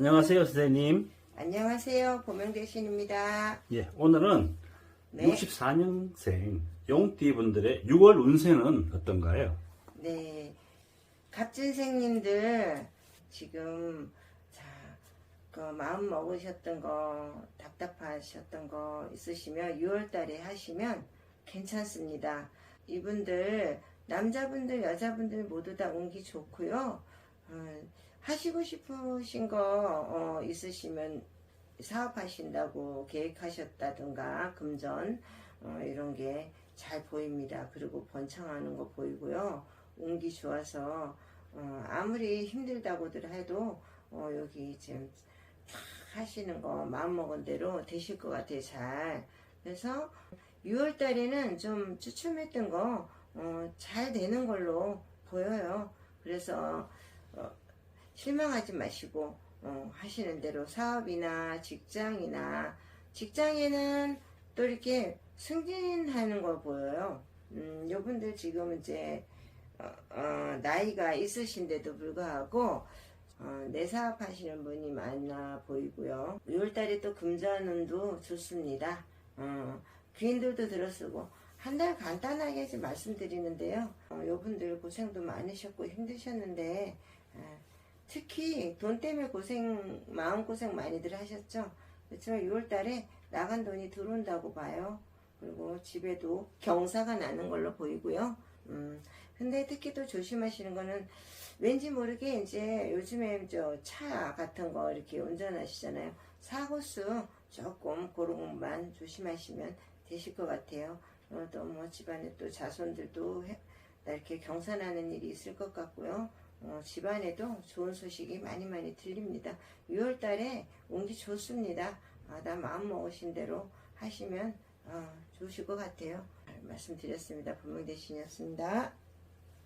안녕하세요, 선생님. 안녕하세요. 보명대신입니다. 예, 오늘은 네. 64년생 용띠분들의 6월 운세는 어떤가요? 네. 갑진생님들 지금 자, 그 마음 먹으셨던 거 답답하셨던 거 있으시면 6월 달에 하시면 괜찮습니다. 이분들 남자분들 여자분들 모두 다 운기 좋고요. 어, 하시고 싶으신 거 어, 있으시면 사업하신다고 계획하셨다든가 금전 어, 이런 게 잘 보입니다. 그리고 번창하는 거 보이고요. 운기 좋아서 어, 아무리 힘들다고들 해도 어, 여기 지금 탁 하시는 거 마음먹은 대로 되실 것 같아요. 잘. 그래서 6월 달에는 좀 주춤했던 거 어, 잘 되는 걸로 보여요. 그래서 어, 실망하지 마시고 어, 하시는 대로 사업이나 직장이나 직장에는 또 이렇게 승진하는 거 보여요. 음, 요분들 지금 이제 어, 어, 나이가 있으신데도 불구하고 어, 내 사업 하시는 분이 많아 보이고요. 6월달에 또 금전운도 좋습니다. 어, 귀인들도 들어쓰고 한 달 간단하게 좀 말씀드리는데요. 어, 요분들 고생도 많으셨고 힘드셨는데 어, 특히 돈 때문에 고생 마음 고생 많이들 하셨죠. 그렇지만 6월달에 나간 돈이 들어온다고 봐요. 그리고 집에도 경사가 나는 걸로 보이고요. 음, 근데 특히 또 조심하시는 거는 왠지 모르게 이제 요즘에 저 차 같은 거 이렇게 운전하시잖아요. 사고수 조금 그런 것만 조심하시면 되실 것 같아요. 어, 또뭐 집안에 또 자손들도 해- 이렇게 경사나는 일이 있을 것 같고요. 어, 집안에도 좋은 소식이 많이 많이 들립니다. 6월 달에 운기 좋습니다. 아, 나 마음 먹으신 대로 하시면 어, 좋으실 것 같아요. 말씀드렸습니다. 본명대신이었습니다.